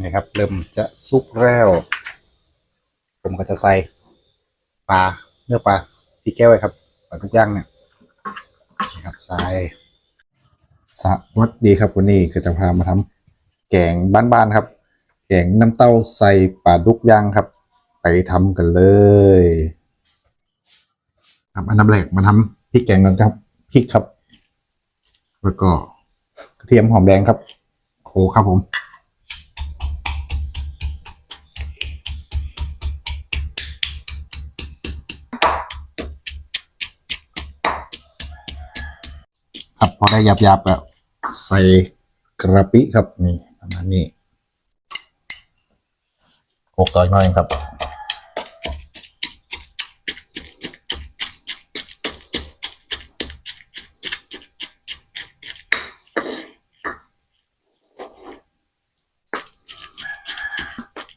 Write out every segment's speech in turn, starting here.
นี่ครับ เริ่มจะสุกแล้ว ผมก็จะใส่ปลาเนื้อปลาที่แก้วไว้ครับปลาทุกอย่างเนี่ยนี่ครับใส่สวัสดีครับวันนี้ก็จะพามาทำแกงบ้านๆครับ แกงน้ำเต้าใส่ปลาดุกย่างครับ ไปทำกันเลยครับอันดับแรกมาทำพริกแกงกันครับพริกครับ แล้วก็กระเทียมหอมแดงครับโขครับผม ครับพอได้หยับๆแล้วใส่กระปิครับนี่ประมาณนี้โขกต่อยหน่อยครับ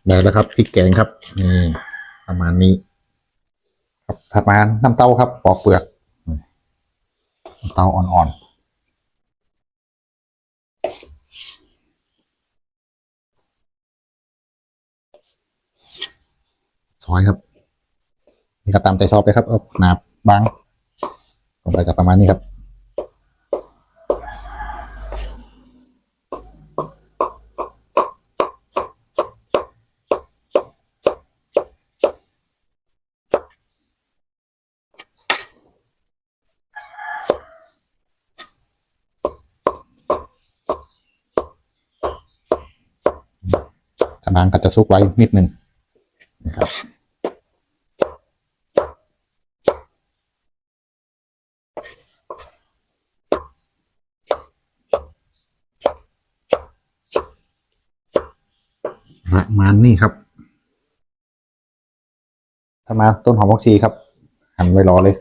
ได้แล้วครับพริกแกงครับนี่ประมาณนี้ ครับถัดมาน้ำเต้าครับปอกเปลือกน้ำเต้าอ่อนๆ ซอยครับ นี่ก็ตามใจชอบเลยครับเอาหนาบางลงไปกับประมาณนี้ครับกำลังก็จะซุกไว้นิดหนึ่งนะครับ ประมาณนี้ครับถ้ามาต้นหอมผักชีครับหั่นไว้รอเลย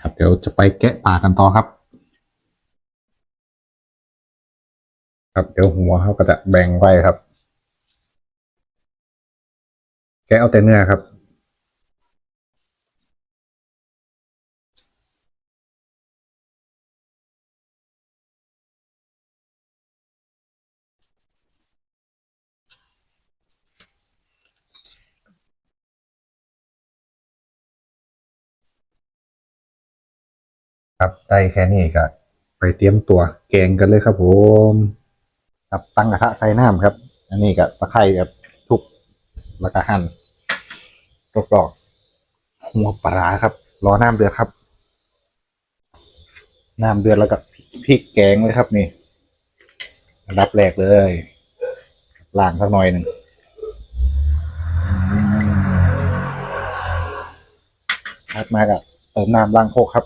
ครับเดี๋ยวจะไปแกะปลากันต่อครับ ครับเดี๋ยวหัวเขาก็จะแบ่งไว้ครับ แกเอาแต่เนื้อครับ ครับได้แค่นี้ก็ไปเตรียมตัวแกงกันเลยครับผม ครับตั้งกระทะใส่น้ำครับ อันนี้กับตะไคร้กับ แล้วก็หั่นกรอบๆหัวปลาครับ รอน้ำเดือดครับ น้ำเดือดแล้วก็พริกแกงเลยครับนี่อันดับแรกเลยล้างสักหน่อยหนึ่งถัดมากับเติมน้ำล้างโคกครับ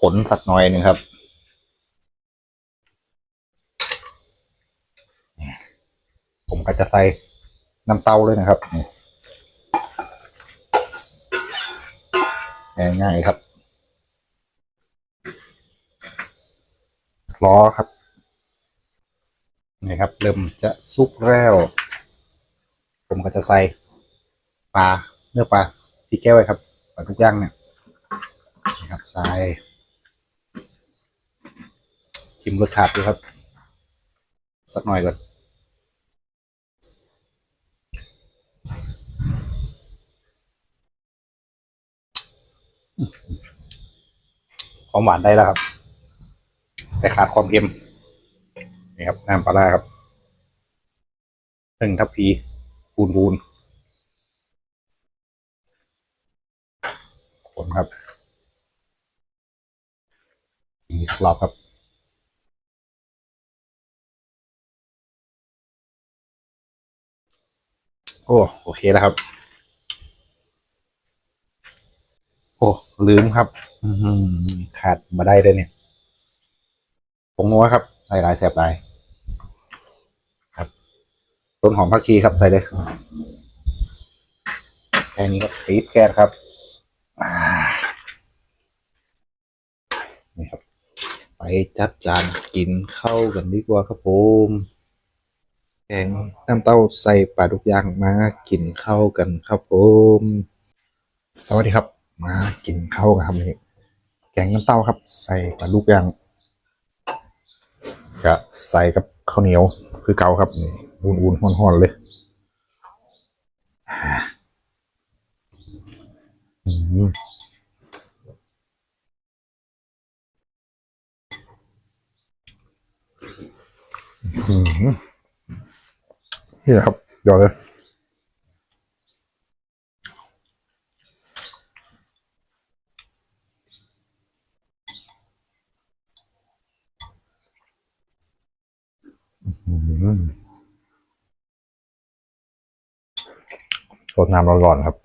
ขนสักหน่อยหนึ่งครับ ผม ก็จะใส่น้ำเต้าเลยนะครับง่ายๆครับล้อครับนี่ครับ เริ่มจะสุกแล้ว ผมก็จะใส่ปลาเนื้อปลาที่แก้วไว้ครับปลาทุกอย่างเนี่ยนี่ครับใส่ชิมรสชาติดูครับ สักหน่อยก่อน ความหวานได้แล้วครับ แต่ขาดความเค็มนี่ครับน้ำปลาร้าครับหนึ่งทัพพีปูนปูนคนครับอีกรอบครับโอ้โอเคแล้วครับ โอ้ลืมครับขาดมาได้เลยเนี่ยผงนัวครับหลายหลายๆแสบหลายครับ ต้นหอมผักชีครับใส่เลยแค่นี้ก็ตีดแก๊สครับนี่ครับ ไปจัดจานกินเข้ากันดีกว่าครับผมแกงน้ำเต้าใส่ปลาทุกอย่างมากินเข้ากันครับผม สวัสดีครับ มากินข้าวกันครับนี่แกงน้ำเต้าครับ ใส่ปลาลูกยางก็ใส่กับข้าวเหนียวคือเกาครับนี่อุ่นๆห่อนๆเลยอืมอืมนี่ครับเดี๋ยวเลย อืมรดน้ำร้อนๆครับ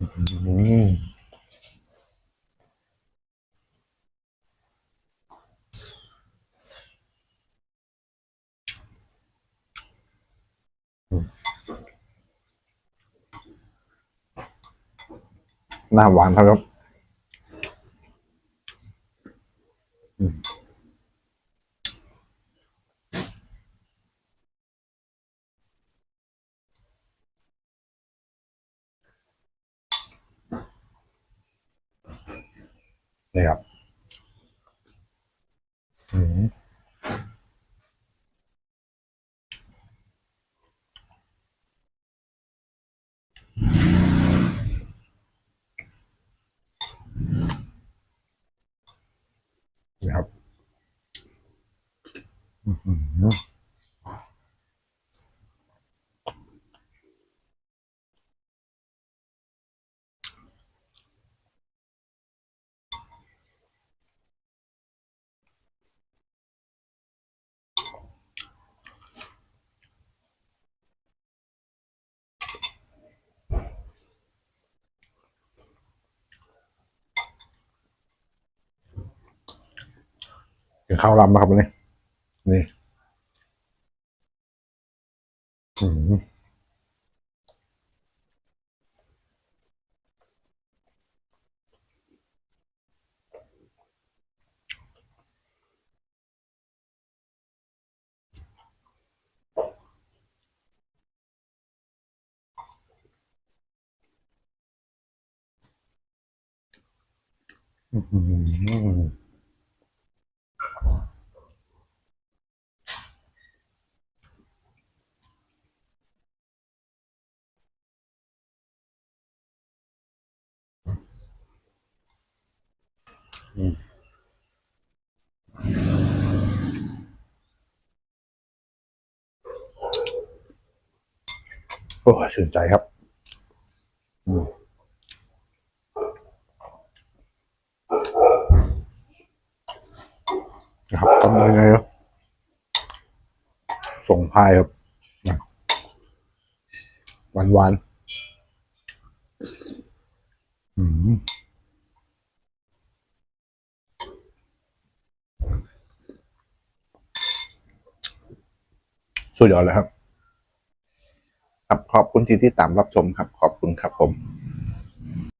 อืม หน้ำหวานครับนี่ครับ อืมนี่ครับอืมกิน ข้าวรำนะครับวันนี้ นี่อืม โอ้ยชื่นใจครับ อืมนะครับทำยังไงครับ ส่งพายครับ หวานหวานๆอืม สุดยอดเลยครับ ครับขอบคุณที่ที่ตามรับชมครับ ขอบคุณครับผม